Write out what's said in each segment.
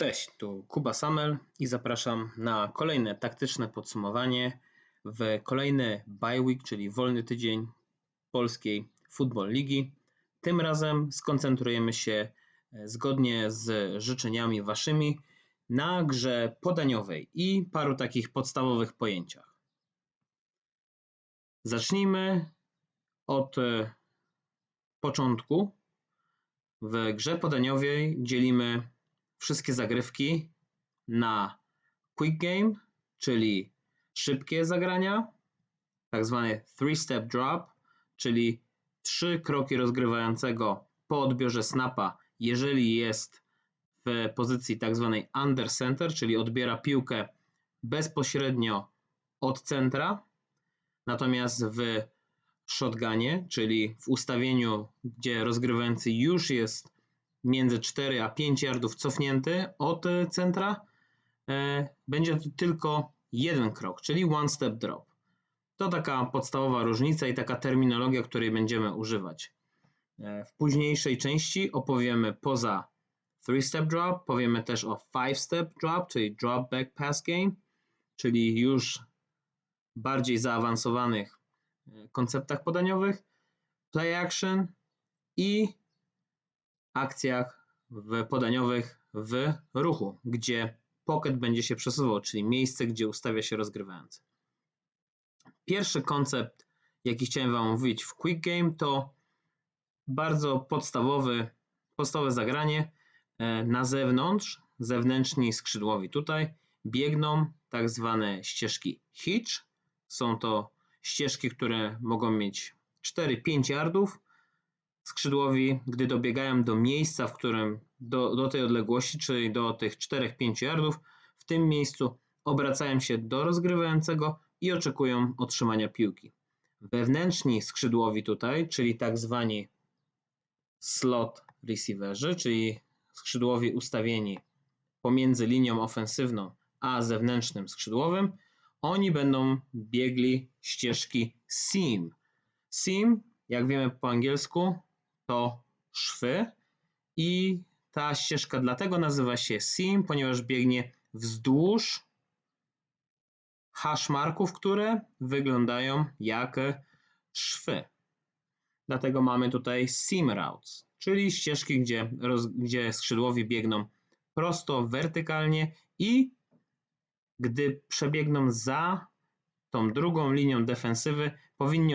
Cześć, tu Kuba Samel i zapraszam na kolejne taktyczne podsumowanie w kolejny bye week, czyli wolny tydzień polskiej Football Ligi. Tym razem skoncentrujemy się e, zgodnie z życzeniami waszymi na grze podaniowej i paru takich podstawowych pojęciach. Zacznijmy od e, początku. W grze podaniowej dzielimy wszystkie zagrywki na quick game, czyli szybkie zagrania, tak zwany three-step drop, czyli trzy kroki rozgrywającego po odbiorze snapa, jeżeli jest w pozycji tak zwanej under center, czyli odbiera piłkę bezpośrednio od centra, natomiast w shotgunie, czyli w ustawieniu, gdzie rozgrywający już jest między 4 a 5 yardów cofnięty od e, centra, e, będzie to tylko jeden krok, czyli one step drop. To taka podstawowa różnica i taka terminologia, której będziemy używać. E, w późniejszej części opowiemy poza three step drop, powiemy też o five step drop, czyli drop back pass game, czyli już bardziej zaawansowanych konceptach podaniowych, play action i akcjach w podaniowych w ruchu, gdzie pocket będzie się przesuwał, czyli miejsce, gdzie ustawia się rozgrywający. Pierwszy koncept, jaki chciałem Wam mówić w Quick Game, to bardzo podstawowy, podstawowe zagranie e, na zewnątrz, zewnętrzni skrzydłowi tutaj biegną tak zwane ścieżki hitch. Są to ścieżki, które mogą mieć 4-5 yardów, skrzydłowi, gdy dobiegają do miejsca, w którym do, do tej odległości, czyli do tych 4-5 yardów, w tym miejscu obracają się do rozgrywającego i oczekują otrzymania piłki. Wewnętrzni skrzydłowi tutaj, czyli tak zwani slot receiverzy, czyli skrzydłowi ustawieni pomiędzy linią ofensywną a zewnętrznym skrzydłowym, oni będą biegli ścieżki seam. Seam, jak wiemy po angielsku, to szwy i ta ścieżka dlatego nazywa się seam, ponieważ biegnie wzdłuż hashmarków, które wyglądają jak szwy. Dlatego mamy tutaj seam routes, czyli ścieżki, gdzie, roz, gdzie skrzydłowi biegną prosto, wertykalnie i gdy przebiegną za tą drugą linią defensywy, powinni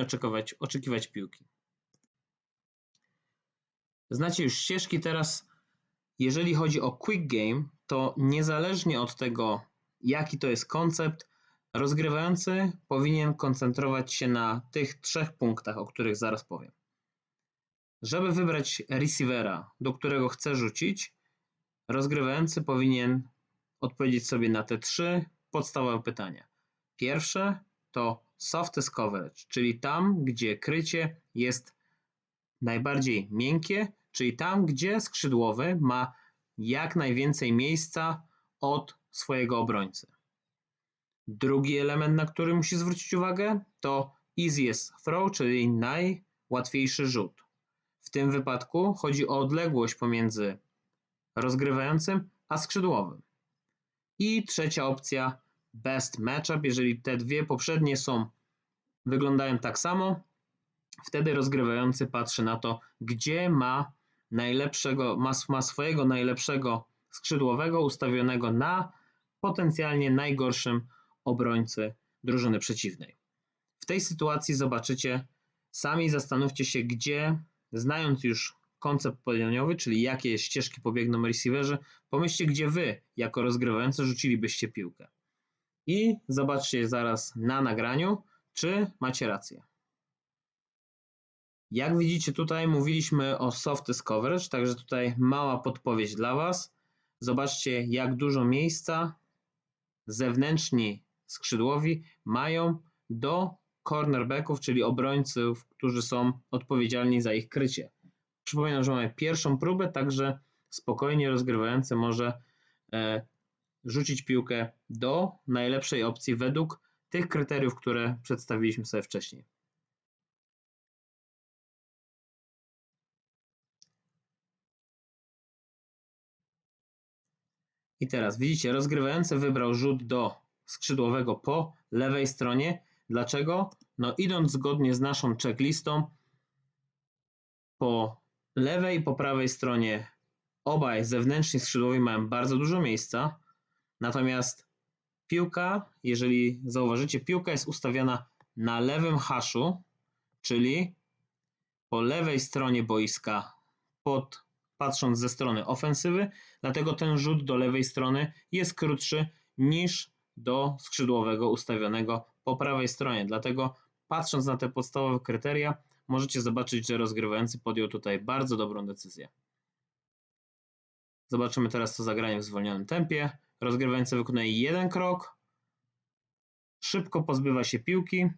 oczekiwać piłki. Znacie już ścieżki, teraz jeżeli chodzi o quick game, to niezależnie od tego, jaki to jest koncept, rozgrywający powinien koncentrować się na tych trzech punktach, o których zaraz powiem. Żeby wybrać receivera, do którego chce rzucić, rozgrywający powinien odpowiedzieć sobie na te trzy podstawowe pytania. Pierwsze to softest coverage, czyli tam, gdzie krycie jest najbardziej miękkie, czyli tam, gdzie skrzydłowy ma jak najwięcej miejsca od swojego obrońcy. Drugi element, na który musi zwrócić uwagę, to easiest throw, czyli najłatwiejszy rzut. W tym wypadku chodzi o odległość pomiędzy rozgrywającym a skrzydłowym. I trzecia opcja best matchup, jeżeli te dwie poprzednie są wyglądają tak samo, wtedy rozgrywający patrzy na to, gdzie ma najlepszego, ma, ma swojego najlepszego skrzydłowego ustawionego na potencjalnie najgorszym obrońcy drużyny przeciwnej. W tej sytuacji zobaczycie, sami zastanówcie się, gdzie, znając już koncept podaniowy, czyli jakie ścieżki pobiegną receiverzy, pomyślcie, gdzie wy, jako rozgrywający, rzucilibyście piłkę. I zobaczcie zaraz na nagraniu, czy macie rację. Jak widzicie tutaj mówiliśmy o softest coverage, także tutaj mała podpowiedź dla Was. Zobaczcie jak dużo miejsca zewnętrzni skrzydłowi mają do cornerbacków, czyli obrońców, którzy są odpowiedzialni za ich krycie. Przypominam, że mamy pierwszą próbę, także spokojnie rozgrywający może e, rzucić piłkę do najlepszej opcji według tych kryteriów, które przedstawiliśmy sobie wcześniej. I teraz widzicie, rozgrywający wybrał rzut do skrzydłowego po lewej stronie. Dlaczego? No idąc zgodnie z naszą checklistą, po lewej i po prawej stronie obaj zewnętrzni skrzydłowi mają bardzo dużo miejsca, natomiast piłka, jeżeli zauważycie, piłka jest ustawiana na lewym haszu, czyli po lewej stronie boiska, pod, patrząc ze strony ofensywy, dlatego ten rzut do lewej strony jest krótszy niż do skrzydłowego ustawionego po prawej stronie. Dlatego patrząc na te podstawowe kryteria, możecie zobaczyć, że rozgrywający podjął tutaj bardzo dobrą decyzję. Zobaczymy teraz to zagranie w zwolnionym tempie. Rozgrywający wykonuje jeden krok, szybko pozbywa się piłki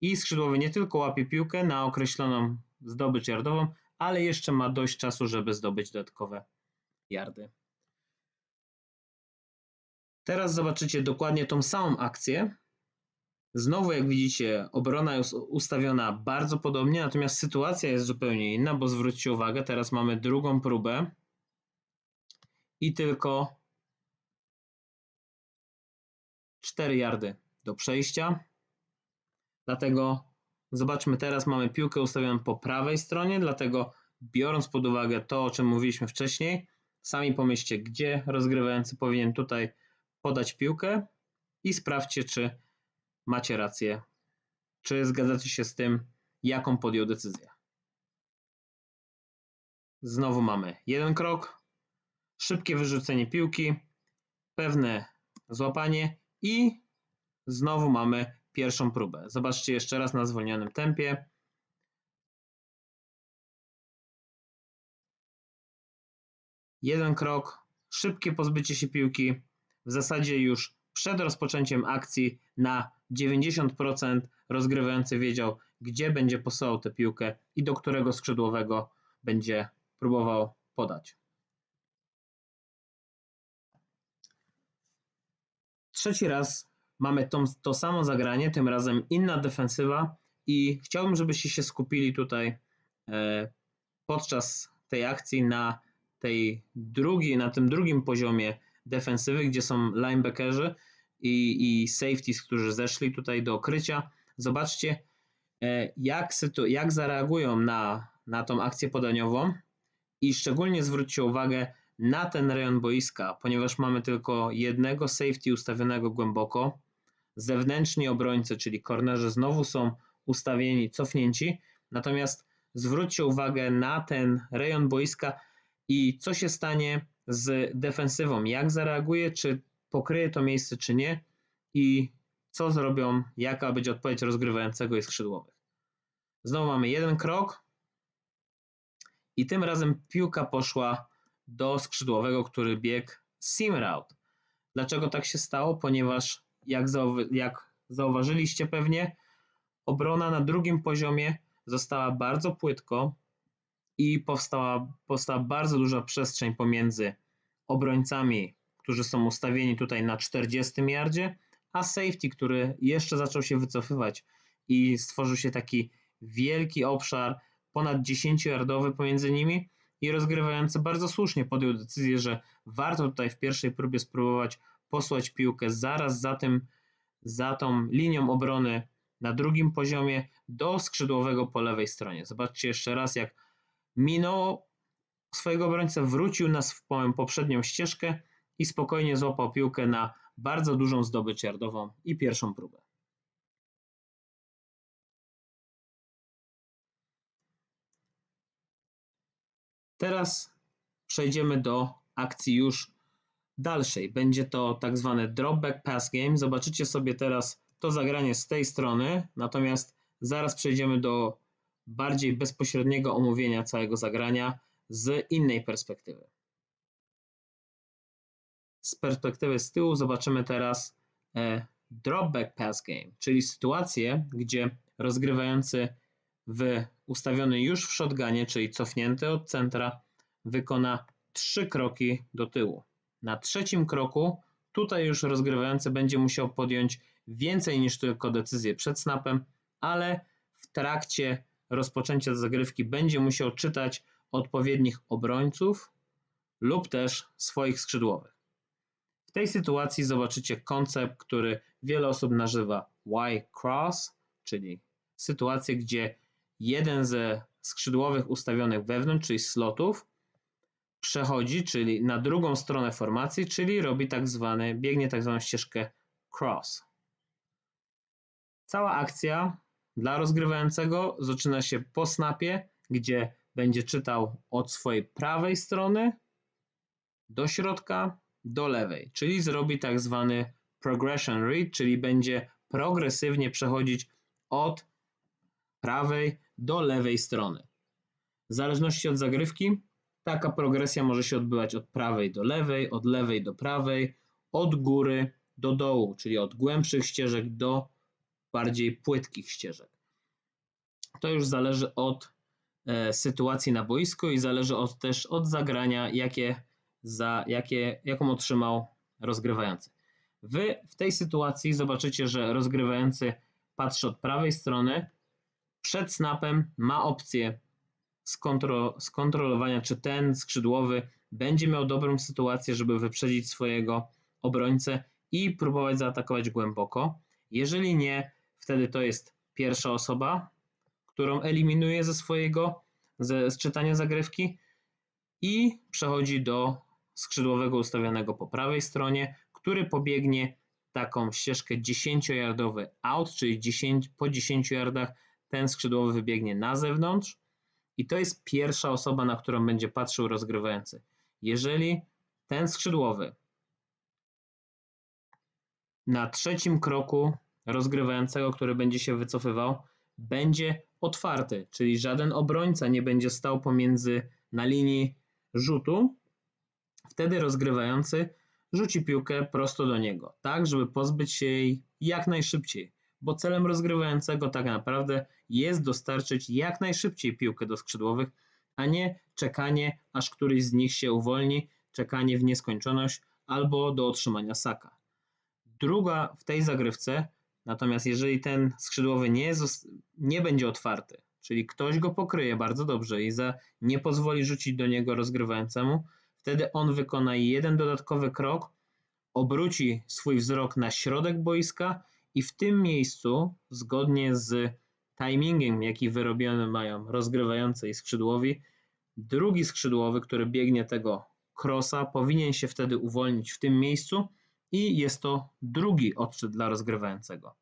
i skrzydłowy nie tylko łapie piłkę na określoną zdobycz yardową, ale jeszcze ma dość czasu, żeby zdobyć dodatkowe yardy. Teraz zobaczycie dokładnie tą samą akcję. Znowu, jak widzicie, obrona jest ustawiona bardzo podobnie, natomiast sytuacja jest zupełnie inna, bo zwróćcie uwagę, teraz mamy drugą próbę i tylko 4 yardy do przejścia. Dlatego zobaczmy teraz, mamy piłkę ustawioną po prawej stronie, dlatego biorąc pod uwagę to, o czym mówiliśmy wcześniej, sami pomyślcie, gdzie rozgrywający powinien tutaj podać piłkę i sprawdźcie, czy macie rację, czy zgadzacie się z tym, jaką podjął decyzję. Znowu mamy jeden krok, szybkie wyrzucenie piłki, pewne złapanie i znowu mamy pierwszą próbę. Zobaczcie jeszcze raz na zwolnionym tempie. Jeden krok, szybkie pozbycie się piłki, w zasadzie już przed rozpoczęciem akcji na 90% rozgrywający wiedział, gdzie będzie posyłał tę piłkę i do którego skrzydłowego będzie próbował podać. Trzeci raz mamy tą, to samo zagranie, tym razem inna defensywa i chciałbym, żebyście się skupili tutaj e, podczas tej akcji na tej drugiej, na tym drugim poziomie defensywy, gdzie są linebackerzy i, i safeties, którzy zeszli tutaj do okrycia. Zobaczcie, e, jak, jak zareagują na, na tą akcję podaniową i szczególnie zwróćcie uwagę na ten rejon boiska, ponieważ mamy tylko jednego safety ustawionego głęboko. Zewnętrzni obrońcy, czyli kornerzy, znowu są ustawieni, cofnięci. Natomiast zwróćcie uwagę na ten rejon boiska i co się stanie z defensywą, jak zareaguje, czy pokryje to miejsce, czy nie i co zrobią, jaka będzie odpowiedź rozgrywającego i skrzydłowych. Znowu mamy jeden krok i tym razem piłka poszła do skrzydłowego, który biegł sim route. Dlaczego tak się stało? Ponieważ jak, zauwa jak zauważyliście pewnie, obrona na drugim poziomie została bardzo płytko i powstała, powstała bardzo duża przestrzeń pomiędzy obrońcami, którzy są ustawieni tutaj na 40 yardzie, a safety, który jeszcze zaczął się wycofywać i stworzył się taki wielki obszar, ponad 10-yardowy pomiędzy nimi i rozgrywający bardzo słusznie podjął decyzję, że warto tutaj w pierwszej próbie spróbować posłać piłkę zaraz za tym, za tą linią obrony na drugim poziomie do skrzydłowego po lewej stronie. Zobaczcie jeszcze raz, jak minął swojego obrońcę, wrócił na swoją poprzednią ścieżkę i spokojnie złapał piłkę na bardzo dużą zdobycz yardową i pierwszą próbę. Teraz przejdziemy do akcji już dalszej. Będzie to tak zwany dropback pass game. Zobaczycie sobie teraz to zagranie z tej strony, natomiast zaraz przejdziemy do bardziej bezpośredniego omówienia całego zagrania z innej perspektywy. Z perspektywy z tyłu zobaczymy teraz e, dropback pass game, czyli sytuację, gdzie rozgrywający w ustawiony już w shotgunie, czyli cofnięty od centra, wykona trzy kroki do tyłu. Na trzecim kroku tutaj już rozgrywający będzie musiał podjąć więcej niż tylko decyzję przed snapem, ale w trakcie rozpoczęcia zagrywki będzie musiał czytać odpowiednich obrońców lub też swoich skrzydłowych. W tej sytuacji zobaczycie koncept, który wiele osób nazywa Y-cross, czyli sytuację, gdzie jeden ze skrzydłowych ustawionych wewnątrz, czyli slotów, przechodzi, czyli na drugą stronę formacji, czyli robi tak biegnie tak zwaną ścieżkę cross. Cała akcja dla rozgrywającego zaczyna się po snapie, gdzie będzie czytał od swojej prawej strony do środka, do lewej, czyli zrobi tak zwany progression read, czyli będzie progresywnie przechodzić od prawej do lewej strony. W zależności od zagrywki, taka progresja może się odbywać od prawej do lewej, od lewej do prawej, od góry do dołu, czyli od głębszych ścieżek do bardziej płytkich ścieżek. To już zależy od e, sytuacji na boisku i zależy od, też od zagrania, jakie, za, jakie, jaką otrzymał rozgrywający. Wy w tej sytuacji zobaczycie, że rozgrywający patrzy od prawej strony, przed snapem ma opcję skontro, skontrolowania, czy ten skrzydłowy będzie miał dobrą sytuację, żeby wyprzedzić swojego obrońcę i próbować zaatakować głęboko. Jeżeli nie, wtedy to jest pierwsza osoba, którą eliminuje ze swojego ze, z czytania zagrywki i przechodzi do skrzydłowego ustawionego po prawej stronie, który pobiegnie taką ścieżkę 10-yardowy out, czyli 10, po 10 yardach ten skrzydłowy wybiegnie na zewnątrz i to jest pierwsza osoba, na którą będzie patrzył rozgrywający. Jeżeli ten skrzydłowy na trzecim kroku rozgrywającego, który będzie się wycofywał, będzie otwarty, czyli żaden obrońca nie będzie stał pomiędzy na linii rzutu, wtedy rozgrywający rzuci piłkę prosto do niego, tak żeby pozbyć się jej jak najszybciej, bo celem rozgrywającego tak naprawdę jest dostarczyć jak najszybciej piłkę do skrzydłowych, a nie czekanie, aż któryś z nich się uwolni, czekanie w nieskończoność albo do otrzymania saka. Druga w tej zagrywce, natomiast jeżeli ten skrzydłowy nie, nie będzie otwarty, czyli ktoś go pokryje bardzo dobrze i za, nie pozwoli rzucić do niego rozgrywającemu, wtedy on wykona jeden dodatkowy krok, obróci swój wzrok na środek boiska i w tym miejscu, zgodnie z timingiem, jaki wyrobiony mają rozgrywający i skrzydłowi, drugi skrzydłowy, który biegnie tego crossa, powinien się wtedy uwolnić w tym miejscu i jest to drugi odczyt dla rozgrywającego.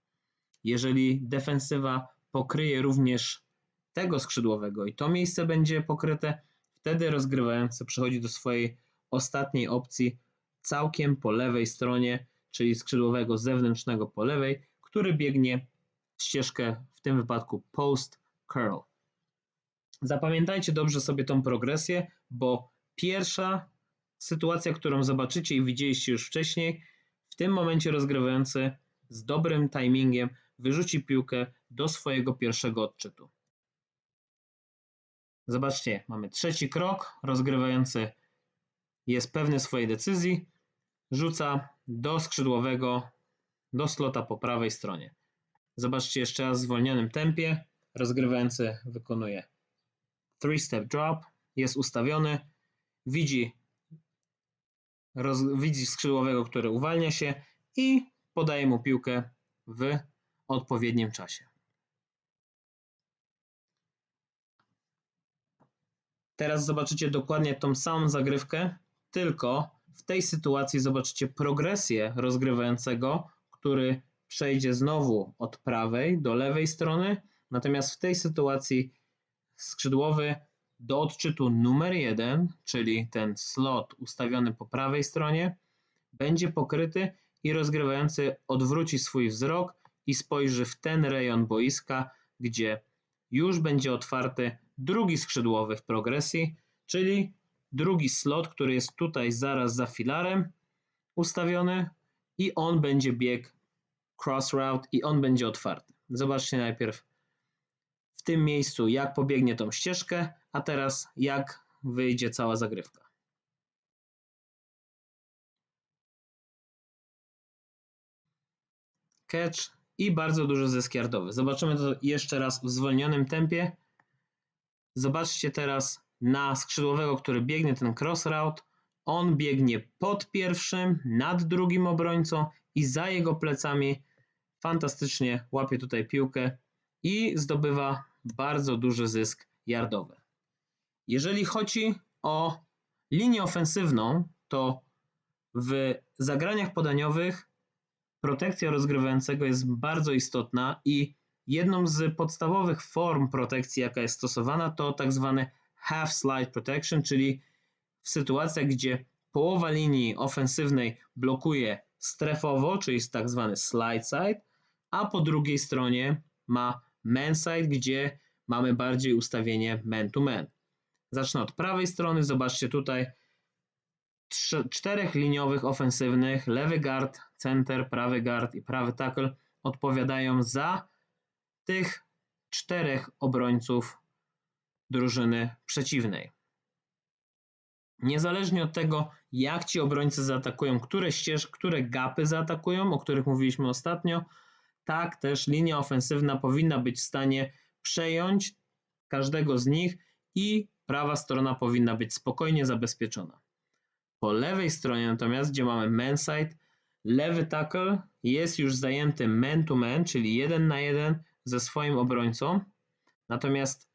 Jeżeli defensywa pokryje również tego skrzydłowego i to miejsce będzie pokryte, wtedy rozgrywający przechodzi do swojej ostatniej opcji całkiem po lewej stronie, czyli skrzydłowego zewnętrznego po lewej, który biegnie ścieżkę w tym wypadku post curl. Zapamiętajcie dobrze sobie tą progresję, bo pierwsza sytuacja, którą zobaczycie i widzieliście już wcześniej, w tym momencie rozgrywający z dobrym timingiem wyrzuci piłkę do swojego pierwszego odczytu. Zobaczcie, mamy trzeci krok, rozgrywający jest pewny swojej decyzji, rzuca do skrzydłowego, do slota po prawej stronie. Zobaczcie jeszcze raz w zwolnionym tempie. Rozgrywający wykonuje three step drop, jest ustawiony, widzi, roz, widzi skrzydłowego, który uwalnia się i podaje mu piłkę w odpowiednim czasie. Teraz zobaczycie dokładnie tą samą zagrywkę, tylko w tej sytuacji zobaczycie progresję rozgrywającego, który przejdzie znowu od prawej do lewej strony, natomiast w tej sytuacji skrzydłowy do odczytu numer jeden, czyli ten slot ustawiony po prawej stronie, będzie pokryty i rozgrywający odwróci swój wzrok i spojrzy w ten rejon boiska, gdzie już będzie otwarty drugi skrzydłowy w progresji, czyli drugi slot, który jest tutaj zaraz za filarem ustawiony i on będzie bieg cross route i on będzie otwarty. Zobaczcie najpierw w tym miejscu, jak pobiegnie tą ścieżkę, a teraz jak wyjdzie cała zagrywka. Catch i bardzo duży zysk yardowy. Zobaczymy to jeszcze raz w zwolnionym tempie. Zobaczcie teraz na skrzydłowego, który biegnie ten cross route. On biegnie pod pierwszym, nad drugim obrońcą i za jego plecami fantastycznie łapie tutaj piłkę i zdobywa bardzo duży zysk yardowy. Jeżeli chodzi o linię ofensywną, to w zagraniach podaniowych protekcja rozgrywającego jest bardzo istotna i jedną z podstawowych form protekcji, jaka jest stosowana, to tak zwany half slide protection, czyli w sytuacjach, gdzie połowa linii ofensywnej blokuje strefowo, czyli jest tak zwany slide side, a po drugiej stronie ma man side, gdzie mamy bardziej ustawienie man to man. Zacznę od prawej strony, zobaczcie tutaj czterech liniowych ofensywnych, lewy guard, center, prawy guard i prawy tackle odpowiadają za tych czterech obrońców drużyny przeciwnej. Niezależnie od tego, jak ci obrońcy zaatakują, które ścieżki, które gapy zaatakują, o których mówiliśmy ostatnio, tak też linia ofensywna powinna być w stanie przejąć każdego z nich i prawa strona powinna być spokojnie zabezpieczona. Po lewej stronie natomiast, gdzie mamy man side, lewy tackle jest już zajęty man to man, czyli jeden na jeden ze swoim obrońcą. Natomiast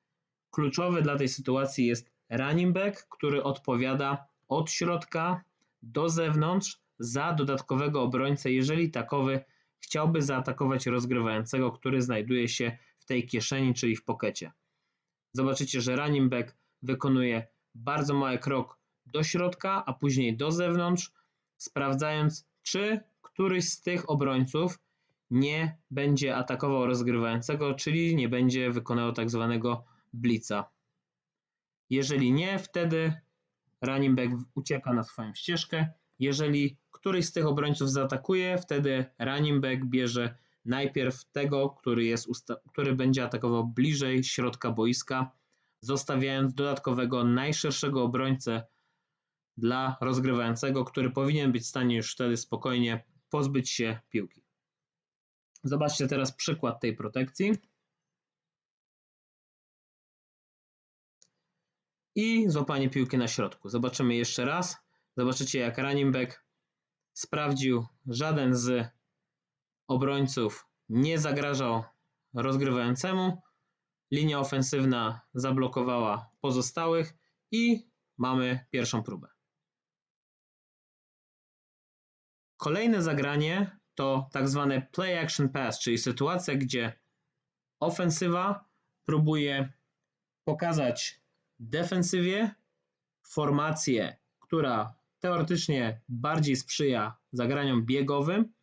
kluczowy dla tej sytuacji jest running back, który odpowiada od środka do zewnątrz za dodatkowego obrońcę, jeżeli takowy chciałby zaatakować rozgrywającego, który znajduje się w tej kieszeni, czyli w pokecie. Zobaczycie, że running back wykonuje bardzo mały krok do środka, a później do zewnątrz, sprawdzając, czy któryś z tych obrońców nie będzie atakował rozgrywającego, czyli nie będzie wykonywał tak zwanego blitza. Jeżeli nie, wtedy running back ucieka na swoją ścieżkę. Jeżeli któryś z tych obrońców zaatakuje, wtedy running back bierze najpierw tego, który, jest który będzie atakował bliżej środka boiska, zostawiając dodatkowego najszerszego obrońcę dla rozgrywającego, który powinien być w stanie już wtedy spokojnie pozbyć się piłki. Zobaczcie teraz przykład tej protekcji. I złapanie piłki na środku. Zobaczymy jeszcze raz. Zobaczycie jak running back sprawdził, żaden z obrońców nie zagrażał rozgrywającemu. Linia ofensywna zablokowała pozostałych i mamy pierwszą próbę. Kolejne zagranie to tak zwane play action pass, czyli sytuacja, gdzie ofensywa próbuje pokazać defensywie formację, która teoretycznie bardziej sprzyja zagraniom biegowym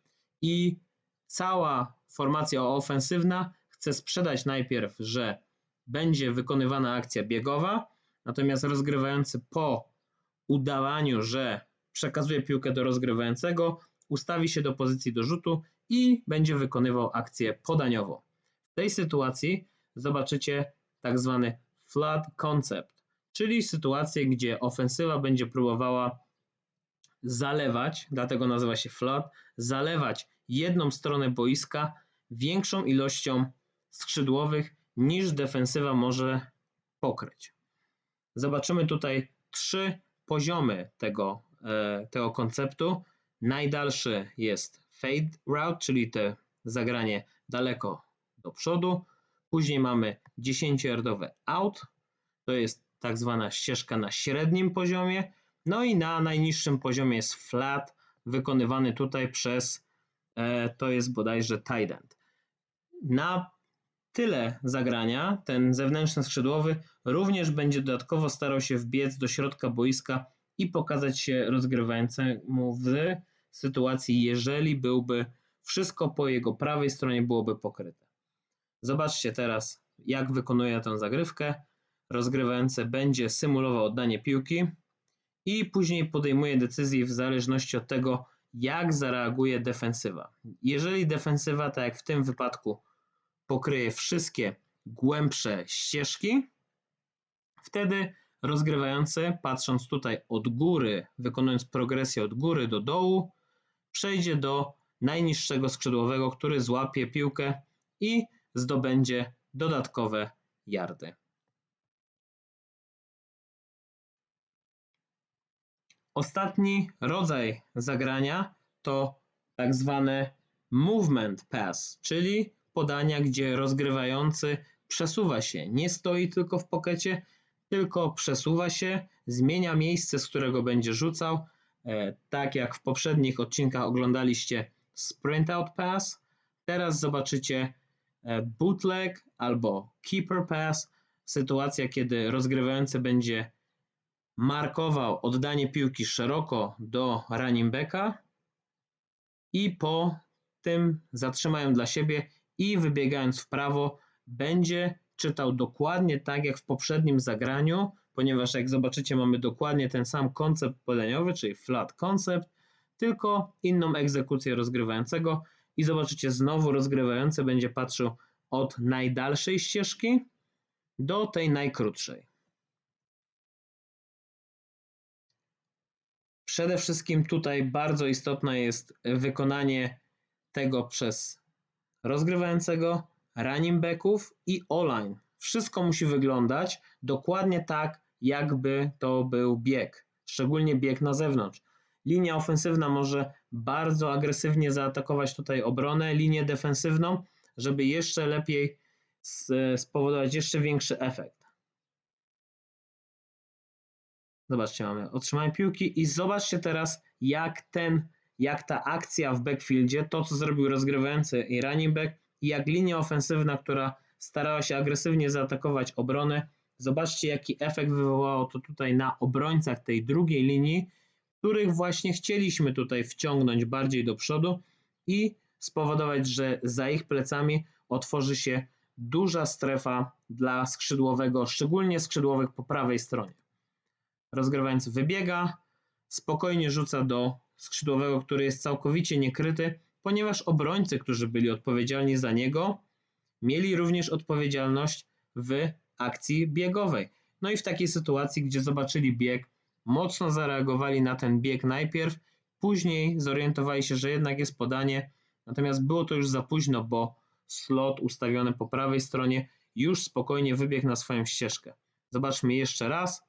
i cała formacja ofensywna chce sprzedać najpierw, że będzie wykonywana akcja biegowa, natomiast rozgrywający po udawaniu, że przekazuje piłkę do rozgrywającego, ustawi się do pozycji do rzutu i będzie wykonywał akcję podaniową. W tej sytuacji zobaczycie tak zwany flood concept, czyli sytuację, gdzie ofensywa będzie próbowała zalewać, dlatego nazywa się flood, zalewać jedną stronę boiska większą ilością skrzydłowych niż defensywa może pokryć. Zobaczymy tutaj trzy poziomy tego, e, tego konceptu. Najdalszy jest fade route, czyli te zagranie daleko do przodu. Później mamy 10-yardowe out, to jest tak zwana ścieżka na średnim poziomie. No i na najniższym poziomie jest flat, wykonywany tutaj przez, e, to jest bodajże tight end. Na tyle zagrania ten zewnętrzny skrzydłowy również będzie dodatkowo starał się wbiec do środka boiska i pokazać się rozgrywającemu w sytuacji, jeżeli byłby wszystko po jego prawej stronie byłoby pokryte. Zobaczcie teraz, jak wykonuje tę zagrywkę. Rozgrywający będzie symulował oddanie piłki i później podejmuje decyzję w zależności od tego, jak zareaguje defensywa. Jeżeli defensywa, tak jak w tym wypadku, pokryje wszystkie głębsze ścieżki, wtedy rozgrywający, patrząc tutaj od góry, wykonując progresję od góry do dołu, przejdzie do najniższego skrzydłowego, który złapie piłkę i zdobędzie dodatkowe yardy. Ostatni rodzaj zagrania to tak zwane movement pass, czyli podania, gdzie rozgrywający przesuwa się. Nie stoi tylko w pokecie, tylko przesuwa się, zmienia miejsce, z którego będzie rzucał. E, Tak jak w poprzednich odcinkach oglądaliście sprint out pass, teraz zobaczycie bootleg albo keeper pass, sytuacja, kiedy rozgrywający będzie markował oddanie piłki szeroko do running backa i po tym zatrzymają dla siebie i wybiegając w prawo będzie czytał dokładnie tak jak w poprzednim zagraniu, ponieważ jak zobaczycie mamy dokładnie ten sam koncept podaniowy, czyli flat concept, tylko inną egzekucję rozgrywającego i zobaczycie znowu rozgrywający będzie patrzył od najdalszej ścieżki do tej najkrótszej. Przede wszystkim tutaj bardzo istotne jest wykonanie tego przez rozgrywającego, running backów i online. Wszystko musi wyglądać dokładnie tak, jakby to był bieg, szczególnie bieg na zewnątrz. Linia ofensywna może bardzo agresywnie zaatakować tutaj obronę, linię defensywną, żeby jeszcze lepiej s- spowodować jeszcze większy efekt. Zobaczcie, mamy otrzymanie piłki i zobaczcie teraz, jak ten, jak ta akcja w backfieldzie, to co zrobił rozgrywający i running back, jak linia ofensywna, która starała się agresywnie zaatakować obronę, zobaczcie, jaki efekt wywołało to tutaj na obrońcach tej drugiej linii, których właśnie chcieliśmy tutaj wciągnąć bardziej do przodu i spowodować, że za ich plecami otworzy się duża strefa dla skrzydłowego, szczególnie skrzydłowych po prawej stronie rozgrywający wybiega, spokojnie rzuca do skrzydłowego, który jest całkowicie niekryty, ponieważ obrońcy, którzy byli odpowiedzialni za niego, mieli również odpowiedzialność w akcji biegowej. No i w takiej sytuacji, gdzie zobaczyli bieg, mocno zareagowali na ten bieg najpierw, później zorientowali się, że jednak jest podanie, natomiast było to już za późno, bo slot ustawiony po prawej stronie już spokojnie wybiegł na swoją ścieżkę. Zobaczmy jeszcze raz.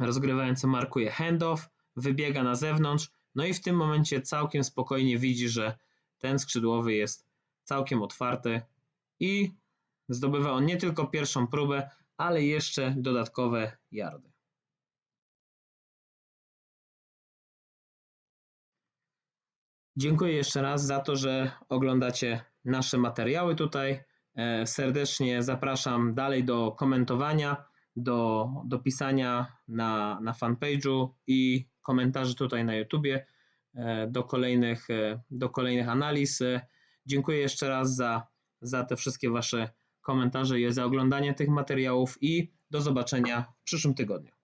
Rozgrywający markuje handoff, wybiega na zewnątrz, no i w tym momencie całkiem spokojnie widzi, że ten skrzydłowy jest całkiem otwarty i zdobywa on nie tylko pierwszą próbę, ale jeszcze dodatkowe yardy. Dziękuję jeszcze raz za to, że oglądacie nasze materiały tutaj. E, Serdecznie zapraszam dalej do komentowania, do, do pisania na, na fanpage'u i komentarzy tutaj na YouTubie e, do kolejnych, e, do kolejnych analiz. Dziękuję jeszcze raz za, za te wszystkie Wasze komentarze i za oglądanie tych materiałów i do zobaczenia w przyszłym tygodniu.